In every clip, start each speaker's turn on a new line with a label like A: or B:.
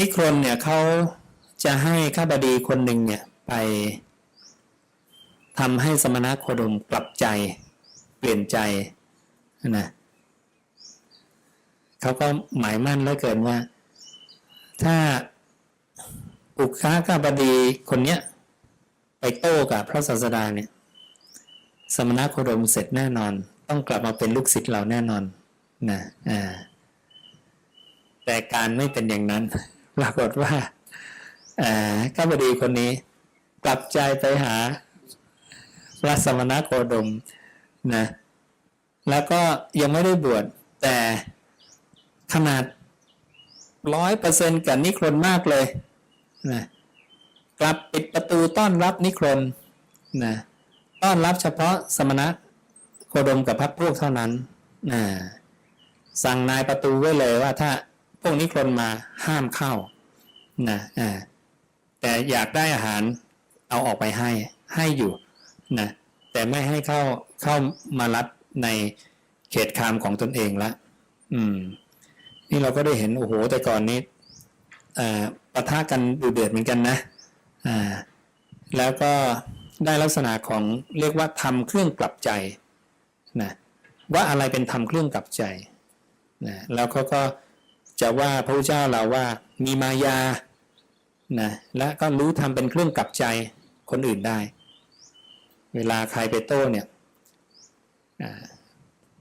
A: นิครนเนี่ยเขาจะให้ข้าบดีคนหนึ่งเนี่ยไปทำให้สมณโคดมกลับใจ เปลี่ยนใจนะเขาก็หมายมั่นแล้วเกินว่า ถ้าอุคาข้าบดีคนเนี้ยไปโต้กับพระศาสดาเนี่ยสมณโคดมเสร็จแน่นอน ต้องกลับมาเป็นลูกศิษย์เราแน่นอนนะอ่าแต่การไม่เป็นอย่างนั้น ปรากฏว่าอข้าบดีคนนี้กลับใจไปหาพระสมณโคดมนะแล้วก็ยังไม่ได้บวชแต่ขนาดร้อยเปอร์เซ็นกับนิครนมากเลยนะกลับปิดประตูต้อนรับนิครนนะต้อนรับเฉพาะสมณะโคดมกับพรรคพวกเท่านั้นนะสั่งนายประตูไว้เลยว่าถ้า พวกนิคนมาห้ามเข้านะอ่าแต่อยากได้อาหารเอาออกไปให้ให้อยู่นะแต่ไม่ให้เข้าเข้ามารับในเขตคามของตนเองละอืม นี่เราก็ได้เห็นโอ้โห แต่ก่อนนี้อ่าปะทะกันดูเดือดเหมือนกันนะอ่าแล้วก็ได้ลักษณะของเรียกว่าทำเครื่องกลับใจนะว่าอะไรเป็นทำเครื่องกลับใจนะแล้วเขาก็ จะว่าพระพุทธเจ้าเราว่ามีมายานะและก็รู้ทำเป็นเครื่องกลับใจคนอื่นได้ เวลาใครไปโต้เนี่ย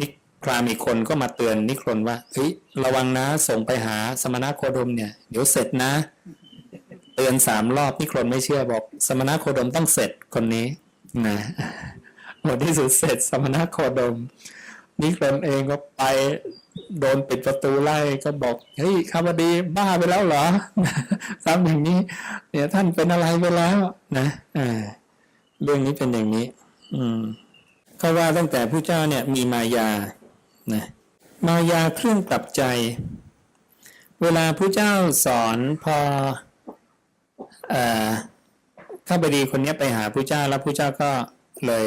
A: นิครามอีกคนก็มาเตือนนิครนว่าเฮ้ยระวังนะส่งไปหาสมณโคดมเนี่ยเดี๋ยวเสร็จนะ เตือนสามรอบนิครนไม่เชื่อบอก สมณโคดมต้องเสร็จคนนี้นะหมดที่สุดเสร็จสมณโคดมนิครนเองก็ไป โดนปิดประตูไล่ก็บอกเฮ้ยข้าพดีบ้าไปแล้วเหรอซ้ำอย่างนี้ เนี่ยท่านเป็นอะไรไปแล้ว นะอ่าเรื่องนี้เป็นอย่างนี้ อืมก็ว่าตั้งแต่ผู้เจ้าเนี่ย มีมายานะมายาเครื่องกลับใจ เวลาผู้เจ้าสอนพอเอ่อข้าบดีคนนี้ไปหาผู้เจ้าแล้วผู้เจ้าก็เลย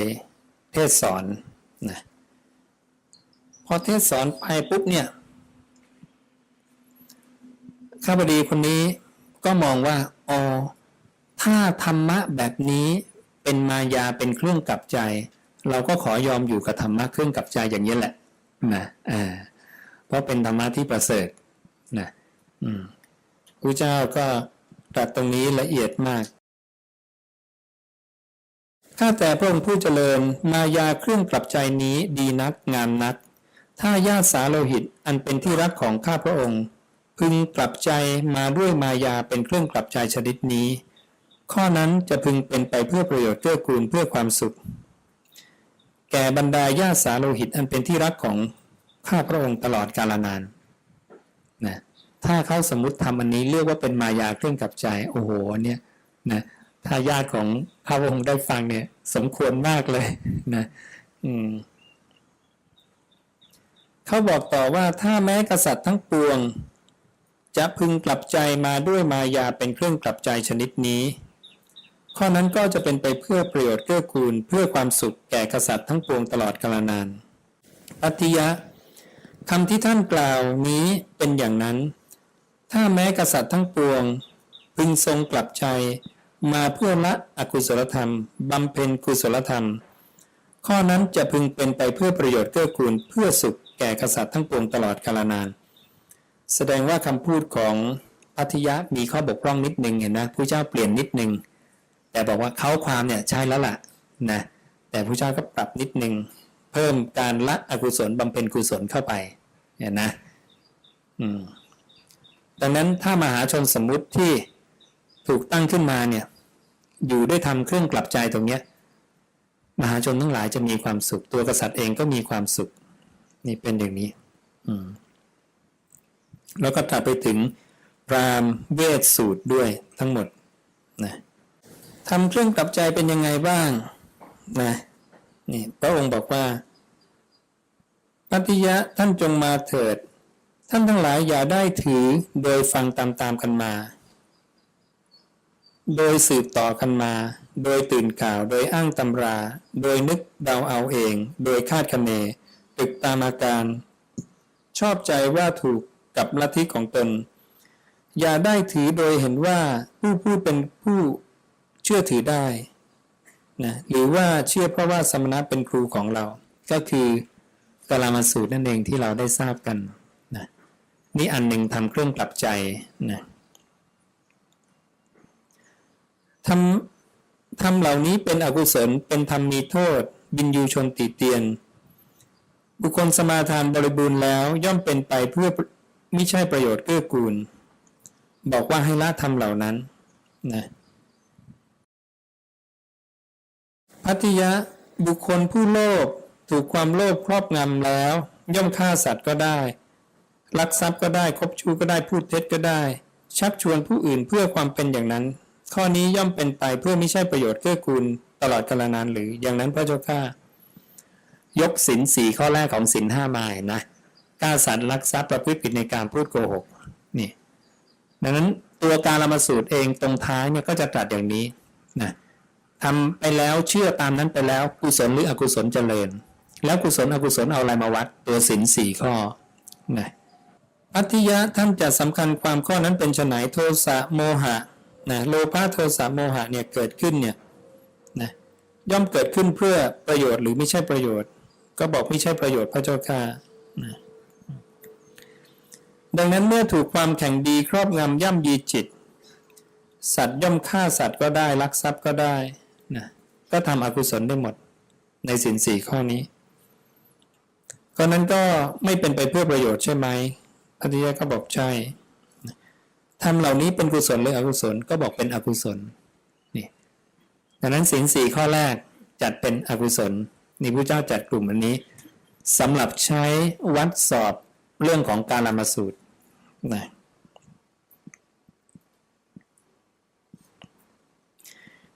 A: เทศสอนนะ อเทศสอนไปปุ๊บเนี่ยข้าบดีคนนี้ก็มองว่าอ๋อถ้าธรรมะแบบนี้เป็นมายาเป็นเครื่องกลับใจ เราก็ขอยอมอยู่กับธรรมะเครื่องกลับใจอย่างนี้แหละนะอ่าเพราะเป็นธรรมะที่ประเสริฐนะอืมพระเจ้าก็ตรัสตรงนี้ละเอียดมากข้าแต่พระองค์ผู้เจริญมายาเครื่องกลับใจนี้ดีนักงามนัก ถ้าญาติสาโลหิตอันเป็นที่รักของข้าพระองค์ พึงกลับใจมาด้วยมายาเป็นเครื่องกลับใจชนิดนี้ ข้อนั้นจะพึงเป็นไปเพื่อประโยชน์เกื้อกูลเพื่อความสุข แก่บรรดาญาติสาโลหิตอันเป็นที่รักของข้าพระองค์ตลอดกาลนานนะถ้าเขาสมมติทำอันนี้เรียกว่าเป็นมายาเครื่องกลับใจโอ้โหเนี่ยนะถ้าญาติของข้าพระองค์ได้ฟังเนี่ย สมควรมากเลยนะ อืม เขาบอกต่อว่าถ้าแม้กษัตริย์ทั้งปวง จะพึงกลับใจมาด้วยมายาเป็นเครื่องกลับใจชนิดนี้ ข้อนั้นก็จะเป็นไปเพื่อประโยชน์เกื้อกูลเพื่อความสุขแก่กษัตริย์ทั้งปวงตลอดกาลนานปัตติยะคำที่ท่านกล่าวนี้เป็นอย่างนั้น ถ้าแม้กษัตริย์ทั้งปวง พึงทรงกลับใจมาเพื่อละอกุศลธรรมบำเพ็ญกุศลธรรม ข้อนั้นจะพึงเป็นไปเพื่อประโยชน์เกื้อกูลเพื่อสุข แก่กษัตริย์ทั้งปวงตลอดกาลนาน แสดงว่าคำพูดของพัทยะมีข้อบกพร่องนิดนึงเห็นนะผู้เจ้าเปลี่ยนนิดนึง แต่บอกว่าเขาความเนี่ยใช่แล้วล่ะนะแต่ผู้เจ้าก็ปรับนิดนึง เพิ่มการละอกุศลบำเพ็ญกุศลเข้าไปเนี่ยนะอืมดังนั้นถ้ามหาชนสมมุติที่ถูกตั้งขึ้นมาเนี่ยอยู่ด้วยทำเครื่องกลับใจตรงเนี้ยมหาชนทั้งหลายจะมีความสุขตัวกษัตริย์เองก็มีความสุข นี่เป็นอย่างนี้ อืม แล้วก็ตัดไปถึงพรามเวทสูตรด้วยทั้งหมดนะทำเครื่องกลับใจเป็นยังไงบ้างนะนี่พระองค์บอกว่าปัติยะท่านจงมาเถิด ท่านทั้งหลายอย่าได้ถือโดยฟังตามๆกันมา โดยสืบต่อกันมา โดยตื่นข่าว โดยอ้างตำรา โดยนึกเดาเอาเอง โดยคาดคะเน ตึกตามอาการ ชอบใจว่าถูกกับลัทธิของตน อย่าได้ถือโดยเห็นว่าผู้พูดเป็นผู้เชื่อถือได้นะหรือว่าเชื่อเพราะว่าสมณะเป็นครูของเรา ก็คือกลามาสูตรนั่นเองที่เราได้ทราบกันนะนี่อันหนึ่งทำเครื่องกลับใจนะทำทำเหล่านี้เป็นอกุศลเป็นธรรมมีโทษ บินยูชนติเตียน บุคคลสมาทานบริบูรณ์แล้วย่อมเป็นไปเพื่อไม่ใช่ประโยชน์เกื้อกูล บอกว่าให้ละทำเหล่านั้นนะพัทยะบุคคลผู้โลภถูกความโลภครอบงำแล้ว ย่อมฆ่าสัตว์ก็ได้ ลักทรัพย์ก็ได้คบชู้ก็ได้พูดเท็จก็ได้ ชักชวนผู้อื่นเพื่อความเป็นอย่างนั้น ข้อนี้ย่อมเป็นไปเพื่อไม่ใช่ประโยชน์เกื้อกูลตลอดกาลนานหรืออย่างนั้นพระเจ้าข้า ยกสินสี่ข้อแรกของสินห้ามาเห็นนะกล้าสัตว์ลักทรัพย์ประพฤติผิดในการพูดโกหกนี่ดังนั้นตัวการละมาสูตรเองตรงท้ายเนี่ยก็จะตรัสอย่างนี้นะทำไปแล้วเชื่อตามนั้นไปแล้วกุศลหรืออกุศลเจริญ แล้วกุศลอกุศลเอาอะไรมาวัด ตัวสินสี่ข้อนะพัทยะท่านจะสำคัญความข้อนั้นเป็นไนโทสะโมหะนะโลภะโทสะโมหะเนี่ยเกิดขึ้นเนี่ยนะย่อมเกิดขึ้นเพื่อประโยชน์หรือไม่ใช่ประโยชน์ ก็บอกไม่ใช่ประโยชน์พระเจ้าค่ะนะดังนั้นเมื่อถูกความแข่งดีครอบงำย่ำยีจิต สัตว์ย่อมฆ่าสัตว์ก็ได้ลักทรัพย์ก็ได้นะก็ทำอกุศลได้หมดในสินสี่ข้อนี้ก็นั้นก็ไม่เป็นไปเพื่อประโยชน์ใช่ไหมพัทยาก็บอกใช่ทำเหล่านี้เป็นกุศลหรืออกุศลก็บอกเป็นอกุศลนี่ดังนั้นสินสี่ข้อแรกจัดเป็นอกุศล นี่พระเจ้าจัดกลุ่มอันนี้สำหรับใช้วัดสอบเรื่องของการละมาสูตรนะ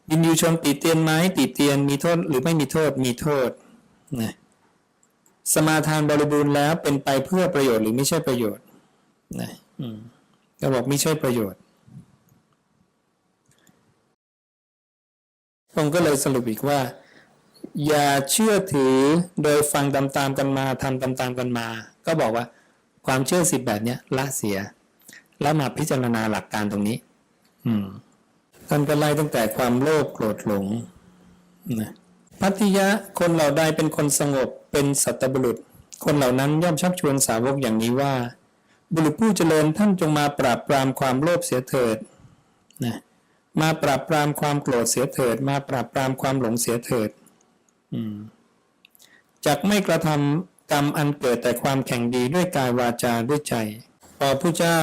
A: ยินยูชนติเตียนไหมติเตียนมีโทษหรือไม่มีโทษมีโทษนะสมาทานบริบูรณ์แล้วเป็นไปเพื่อประโยชน์หรือไม่ใช่ประโยชน์นะอืมก็บอกไม่ใช่ประโยชน์ผมก็เลยสรุปอีกว่า อย่าเชื่อถือโดยฟังตามๆกันมาทำตามๆกันมา ก็บอกว่าความเชื่อสิบแบบนี้ละเสีย แล้วมาพิจารณาหลักการตรงนี้ อืมท่านก็ไล่ตั้งแต่ความโลภโกรธหลงนะพัทยะคนเหล่าใดเป็นคนสงบเป็นสัตบุรุษ คนเหล่านั้นย่อมชักชวนสาวกอย่างนี้ว่า บุรุษผู้เจริญท่านจงมาปราบปรามความโลภเสียเถิดนะมาปราบปรามความโกรธเสียเถิด มาปราบปรามความหลงเสียเถิด จากไม่กระทำกรรมอันเกิดแต่ความแข่งดีด้วยกายวาจาด้วยใจ พอผู้เจ้า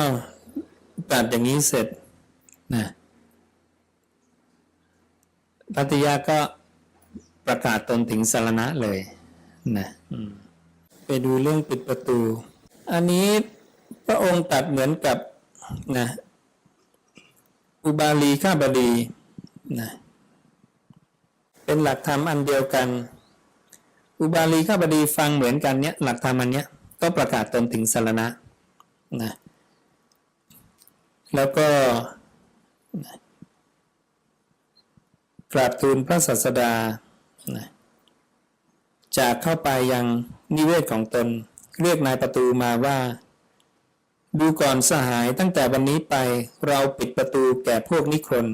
A: ตรัสอย่างนี้เสร็จนะพัทยาก็ประกาศตนถึงสารณะเลยนะไปดูเรื่องปิดประตู อันนี้พระองค์ตัดเหมือนกับนะอุบาลีข้าบดีนะ เป็นหลักธรรมอันเดียวกัน อุบาลีข้าบดีฟังเหมือนกันเนี้ยหลักธรรมอันเนี้ยก็ประกาศตนถึงสารณะนะแล้วก็กราบทูลพระศาสดานะจากเข้าไปยังนิเวศของตน เรียกนายประตูมาว่า ดูก่อนสหายตั้งแต่วันนี้ไปเราปิดประตูแก่พวกนิครน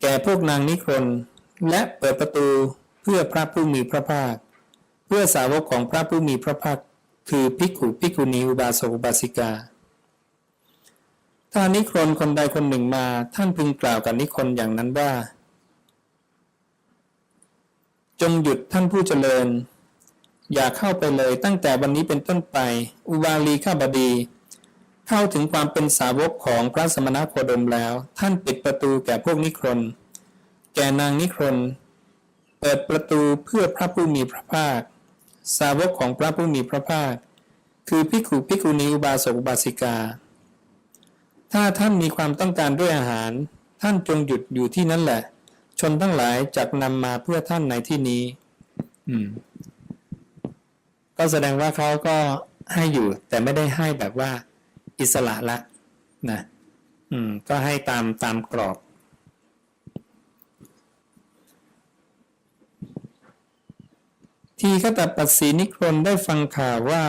A: แก่พวกนางนิครน และเปิดประตูเพื่อพระผู้มีพระภาค เพื่อสาวกของพระผู้มีพระภาค คือภิกขุภิกขุณีอุบาสกอุบาสิกา ถ้านิครนคนใดคนหนึ่งมาท่านพึงกล่าวกับนิครนอย่างนั้นว่า จงหยุดท่านผู้เจริญ อย่าเข้าไปเลยตั้งแต่วันนี้เป็นต้นไป อุบาลีข้าบดีเข้าถึงความเป็นสาวกของพระสมณโคดมแล้ว ท่านปิดประตูแก่พวกนิครน แก่นางนิครน เปิดประตูเพื่อพระผู้มีพระภาค สาวกของพระผู้มีพระภาค คือพิกุพิกุณีอุบาสกอุบาสิกา ถ้าท่านมีความต้องการด้วยอาหาร ท่านจงหยุดอยู่ที่นั่นแหละ ชนทั้งหลายจักนำมาเพื่อท่านในที่นี้ อืม ก็แสดงว่าเขาก็ให้อยู่ แต่ไม่ได้ให้แบบว่า อิสระละ นะ อืม ก็ให้ตามตามกรอบ ทีขตปัสสีนิครนได้ฟังข่าวว่า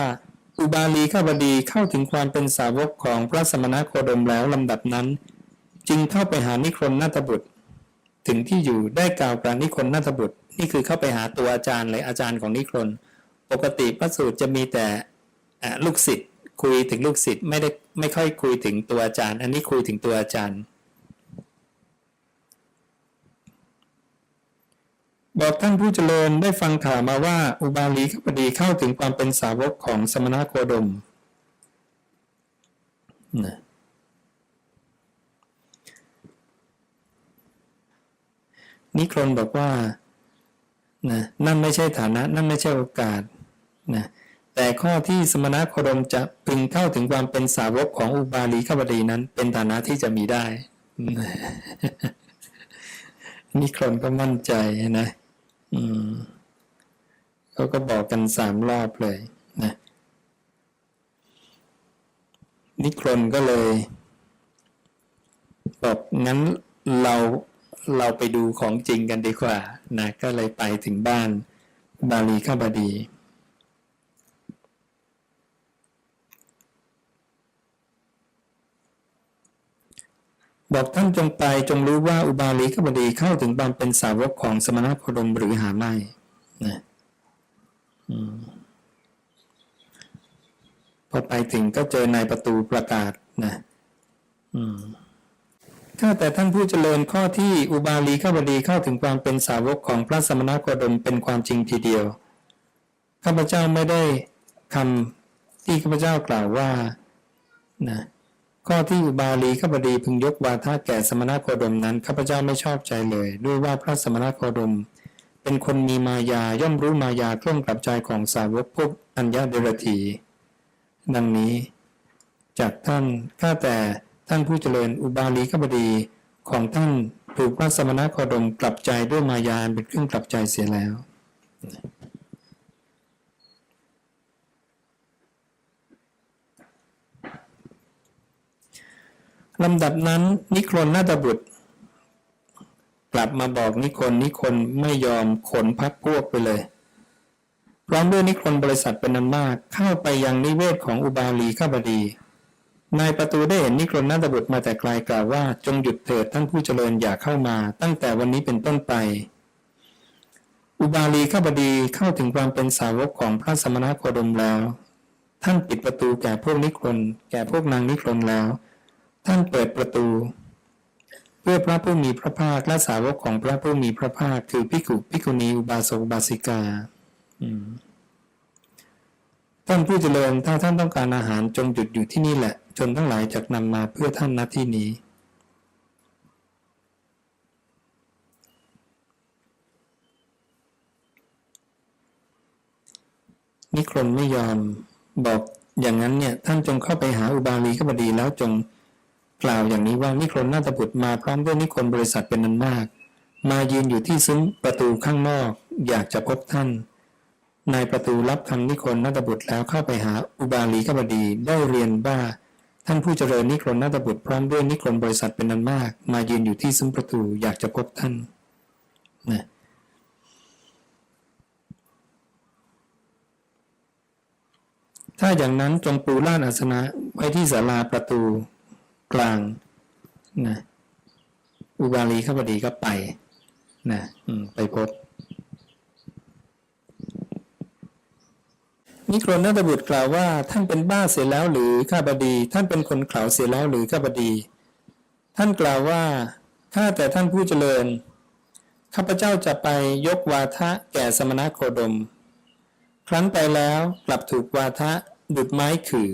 A: อุบาลีข้าบดีเข้าถึงความเป็นสาวกของพระสมณโคดมแล้วลำดับนั้น จึงเข้าไปหานิครนนาถบุตร ถึงที่อยู่ได้กล่าวกับนิครนนาถบุตร นี่คือเข้าไปหาตัวอาจารย์เลยอาจารย์ของนิครนปกติพระสูตรจะมีแต่ลูกศิษย์คุยถึงลูกศิษย์ไม่ได้ไม่ค่อยคุยถึงตัวอาจารย์ อันนี้คุยถึงตัวอาจารย์ บอกท่านผู้เจริญได้ฟังข่าวมาว่าอุบาลีขบดีเข้าถึงความเป็นสาวกของสมณโคดมนะนิครนบอกว่านะนั่นไม่ใช่ฐานะ นั่นไม่ใช่โอกาสนะแต่ข้อที่สมณโคดมจะพึงเข้าถึงความเป็นสาวกของอุบาลีขบดีนั้น เป็นฐานะที่จะมีได้นะนิครนก็มั่นใจนะ อืมเขาก็บอกกันสามรอบเลยนะนิครนก็เลย บอกงั้นเราเราไปดูของจริงกันดีกว่านะก็เลยไปถึงบ้านบาลีข้าบดี บอกท่านจงไปจงรู้ว่าอุบาลีขบดีเข้าถึงบามเป็นสาวกของสมณโคดมหรือหาไม่นะอพอไปถึงก็เจอนายประตูประกาศนะข้าแต่ท่านผู้เจริญข้อที่อุบาลีขบดีเข้าถึงความเป็นสาวกของพระสมณโคดมเป็นความจริงทีเดียวข้าพเจ้าไม่ได้คำที่ข้าพเจ้ากล่าวว่านะ ข้อที่อุบาลีข้าพดีพึงยกวาทะแก่สมณโคดมนั้นข้าพเจ้าไม่ชอบใจเลย ด้วยว่าพระสมณโคดม เป็นคนมีมายาย่อมรู้มายาเครื่องกลับใจของสาวกพวกอัญญาเดรธีดังนี้ จากท่านข้าแต่ท่านผู้เจริญอุบาลีข้าพดีของท่านถูกพระสมณโคดมกลับใจด้วยมายาเป็นเครื่องกลับใจเสียแล้ว ลำดับนั้นนิครนนาตบุตร กลับมาบอกนิครนนิครนไม่ยอมขนพักพวกไปเลย พร้อมด้วยนิครนบริษัทเป็นนันมากเข้าไปยังนิเวศของอุบาลีข้าบดีนายประตูได้เห็นนิครนนาตบุตรมาแต่ไกลกล่าวว่าจงหยุดเถิดท่านผู้เจริญอย่าเข้ามา ตั้งแต่วันนี้เป็นต้นไป อุบาลีข้าบดีเข้าถึงความเป็นสาวกของพระสมณโคดมแล้ว ท่านปิดประตูแก่พวกนิครนแก่พวกนางนิครนแล้ว ท่านเปิดประตู เพื่อพระผู้มีพระภาคและสาวกของพระผู้มีพระภาค คือพิกุพิกุณีอุบาสกบาสิกาท่านผู้เจริญถ้าท่านต้องการอาหารจงหยุดอยู่ที่นี่แหละ จนทั้งหลายจะนำมาเพื่อท่านณที่นี้นิครนไม่ยอมบอกอย่างนั้นเนี่ย ท่านจงเข้าไปหาอุบาลีขบดีแล้วจง กล่าวอย่างนี้ว่านิครนนาตบุตรมาพร้อมด้วยนิครนบริษัทเป็นนันมาก มายืนอยู่ที่ซุ้มประตูข้างนอกอยากจะพบท่านนายประตูรับคำนิครนนาตบุตรแล้วเข้าไปหาอุบาลีขบดีได้เรียนว่าท่านผู้เจริญนิครนนาตบุตรพร้อมด้วยนิครนบริษัทเป็นนันมาก มายืนอยู่ที่ซุ้มประตูอยากจะพบท่านนะถ้าอย่างนั้นจงปูลาดอาสนะไว้ที่ศาลาประตู กลางนะอุบาลีข้าพดีก็ไปนะไปพบนิครนนาตบุตรกล่าวว่า ท่านเป็นบ้าเสียแล้วหรือข้าบดี ท่านเป็นคนเขลาเสียแล้วหรือข้าบดี ท่านกล่าวว่าข้าแต่ท่านผู้เจริญข้าพเจ้าจะไปยกวาทะแก่สมณโคดม ครั้นไปแล้วกลับถูกวาทะดุดไม้ขื่อ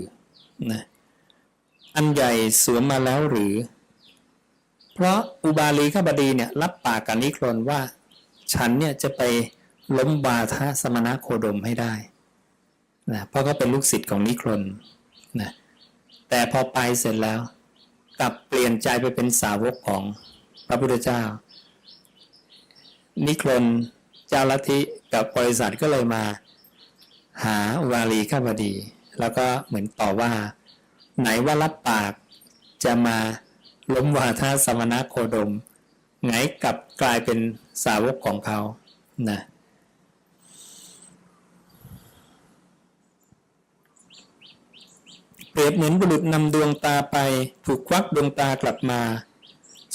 A: นะ อันใหญ่สวมมาแล้วหรือ เพราะอุบาลีข้าบดีเนี่ยรับปากกับนิครนว่า ฉันเนี่ยจะไปล้มวาทะสมณะโคดมให้ได้นะเพราะก็เป็นลูกศิษย์ของนิครนนะแต่พอไปเสร็จแล้ว กลับเปลี่ยนใจไปเป็นสาวกของพระพุทธเจ้า นิครนเจ้าลัทธิกับบริษัทก็เลยมา หาวาลีข้าบดี แล้วก็เหมือนต่อว่า ไหนว่ารับปากจะมาล้มวาทาสมณโคดม ไงกลับกลายเป็นสาวกของเขานะเปรียบเหมือนบุรุษนำดวงตาไป ถูกควักดวงตากลับมา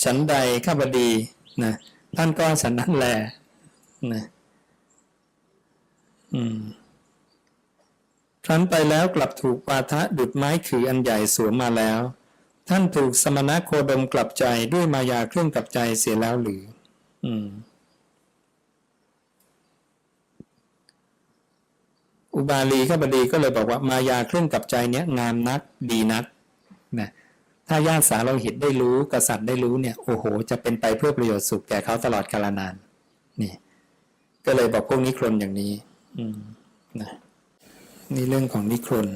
A: ฉันใดข้าบดีนะท่านก็ฉันนั้นแหละนะอืม ครั้นไปแล้วกลับถูกปาทะดุดไม้ขืออันใหญ่สวมมาแล้ว ท่านถูกสมณะโคดมกลับใจด้วยมายาเครื่องกลับใจเสียแล้วหรือ อืม อุบาลีข้าบดีก็เลยบอกว่ามายาเครื่องกลับใจเนี้ยงามนักดีนักนะถ้าญาติสาโลหิตได้รู้กษัตริย์ได้รู้เนี่ยโอ้โห จะเป็นไปเพื่อประโยชน์สุขแก่เขาตลอดกาลนาน นี่ ก็เลยบอกพวกนิครนอย่างนี้ อืมนะ นี่เรื่องของนิครน